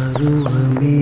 அருவமே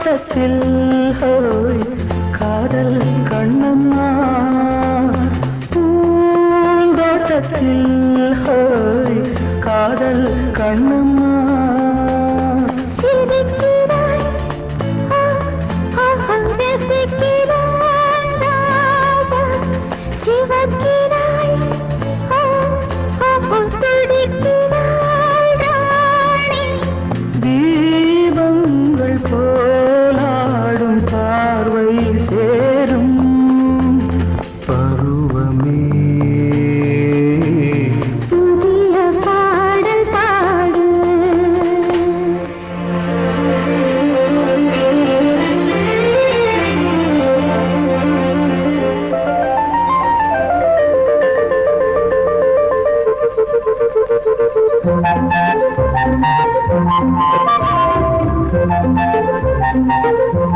കൂട്ടത്തിൽ ഹോയ് കാതൽ കണ്ണമ്മ. പൂന്തോട്ടത്തിൽ ഹോയ് കാതൽ കണ്ണമ്മ.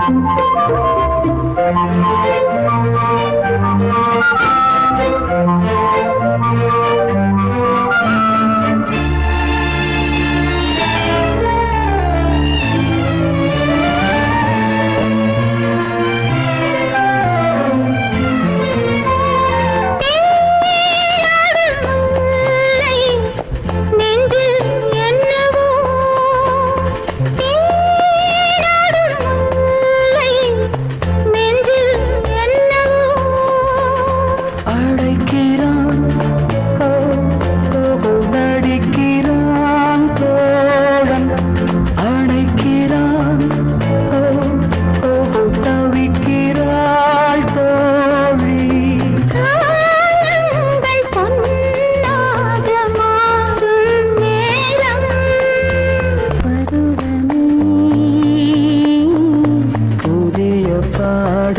Thank you.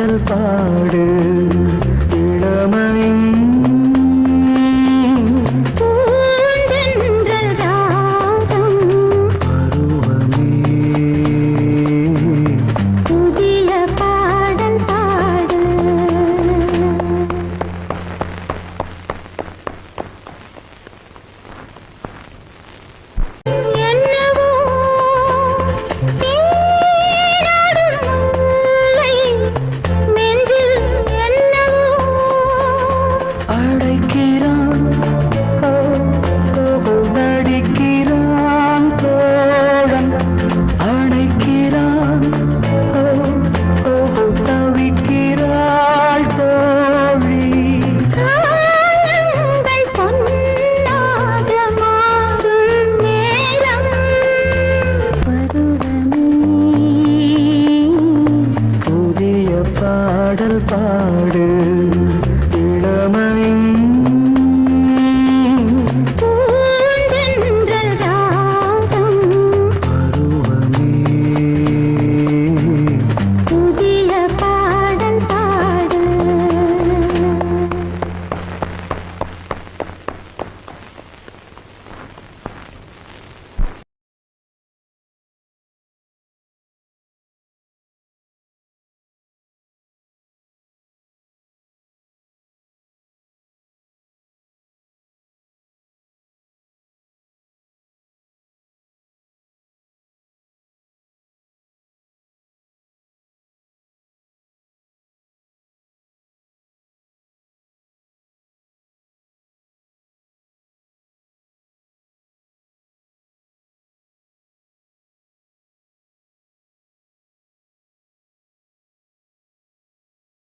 அருள்பாடு